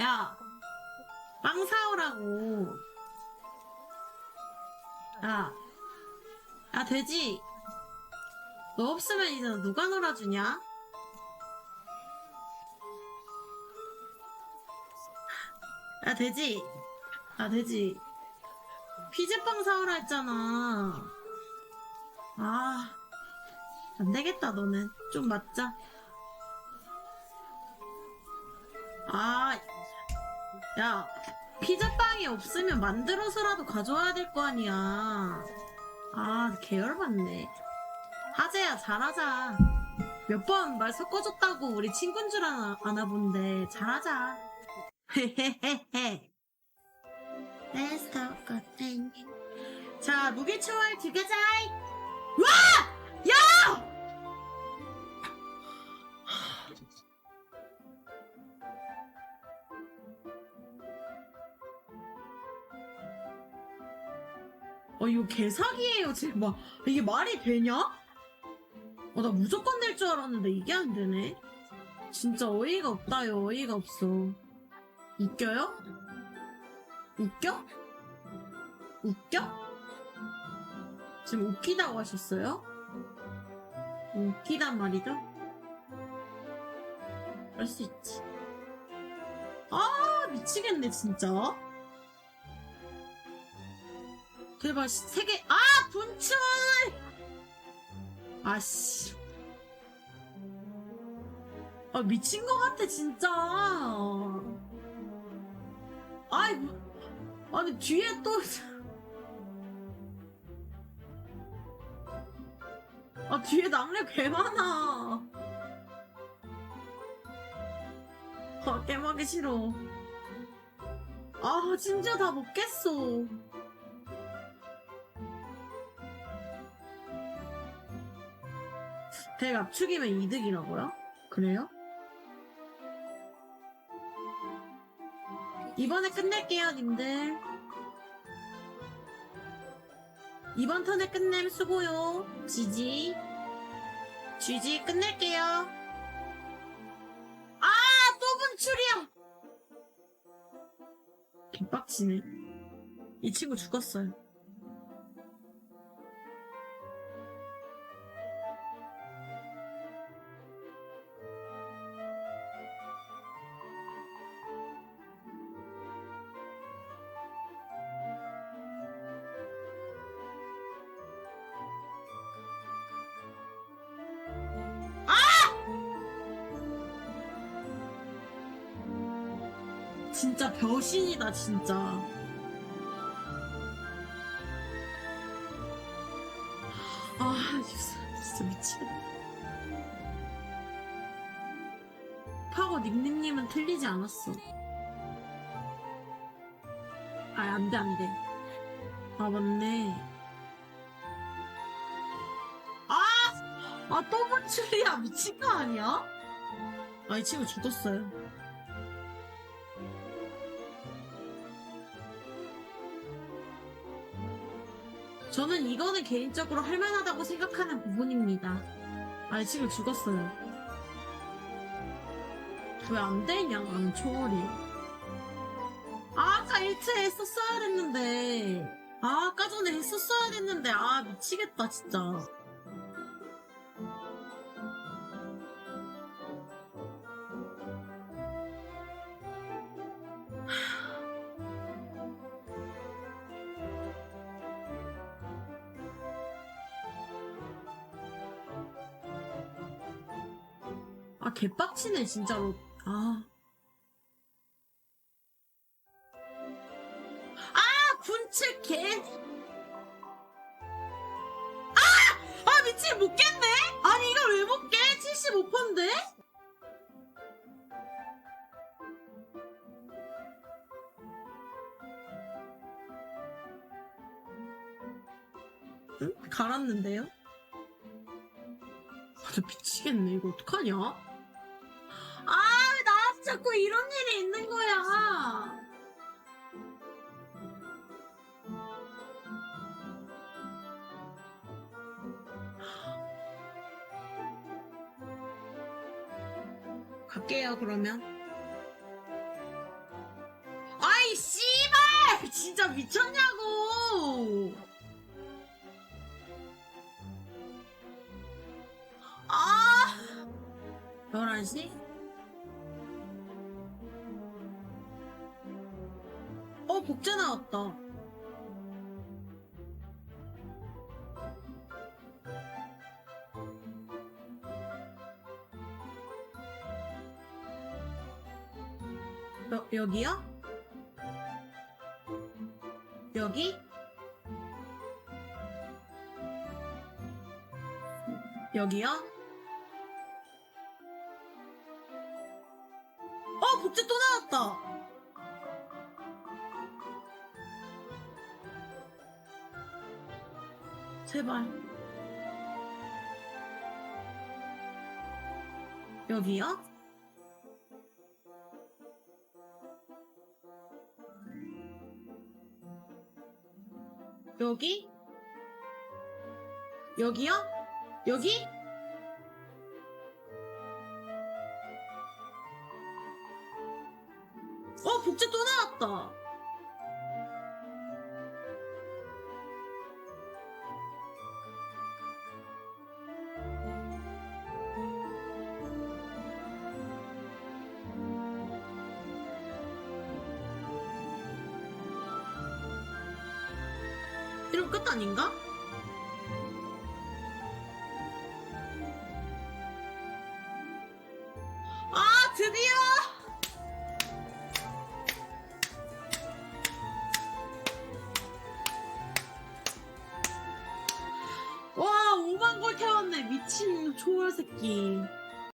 야, 빵 사오라고. 야, 야, 돼지. 너 없으면 이제 누가 놀아주냐? 야, 돼지. 야, 돼지. 피제빵 사오라 했잖아. 아, 안 되겠다, 너는. 좀 맞자. 아, 야, 피자빵이 없으면 만들어서라도 가져와야 될 거 아니야. 아, 계열받네. 하재야, 잘하자. 몇 번 말 섞어줬다고 우리 친구인 줄 아나, 아나 본데, 잘하자. 헤헤헤헤. 자, 무게초월 두 개자. 어, 이거 개사기예요, 지금 막. 이게 말이 되냐? 어, 나 무조건 될 줄 알았는데 이게 안 되네. 진짜 어이가 없다요, 어이가 없어. 웃겨요? 웃겨? 웃겨? 지금 웃기다고 하셨어요? 웃기단 말이죠? 그럴 수 있지. 아, 미치겠네, 진짜. 대박, 세 개, 아, 분출! 아씨. 아, 미친 것 같아, 진짜. 아이, 뭐- 아니, 뒤에 또. 아, 뒤에 남래 개 많아. 아, 깨먹기 싫어. 아, 진짜 다 먹겠어. 백 압축이면 이득이라고요? 그래요? 이번에 끝낼게요, 님들. 이번 턴에 끝냄 수고요. 지지. 지지 끝낼게요. 아, 또 분출이야! 개빡치네. 이 친구 죽었어요. 진짜 병신이다, 진짜. 아, 진짜, 미치겠다. 파고 닉닉님은 틀리지 않았어. 아, 안 돼, 안 돼. 아, 맞네. 아! 아, 또 분출이야. 미친 거 아니야? 아, 이 친구 죽었어요. 저는 이거는 개인적으로 할만하다고 생각하는 부분입니다. 아, 이 친구 죽었어요. 왜 안 되냐, 나는 초월이. 아, 아까 1차 했었어야 됐는데. 아, 아까 전에 했었어야 됐는데. 아, 미치겠다, 진짜. 아, 개빡치네, 진짜로. 아. 아, 군칠 개. 아! 아, 미친, 못 깼네? 아니, 이걸 왜 못 깨? 75%인데? 응? 갈았는데요? 아, 저 미치겠네. 이거 어떡하냐? 자꾸 이런 일이 있는 거야? 갈게요, 그러면. 씨발! 진짜 미쳤냐고! 아! 11시? 어, 복제 나왔다. 여, 여기요? 여기? 여기요? 어, 복제 또 나왔다! 제발. 여기요? 여기? 여기요? 여기? 어, 복제 또 나왔다. 이러면 끝 아닌가? 아, 드디어! 와, 5만 골 태웠네. 미친 초월 새끼.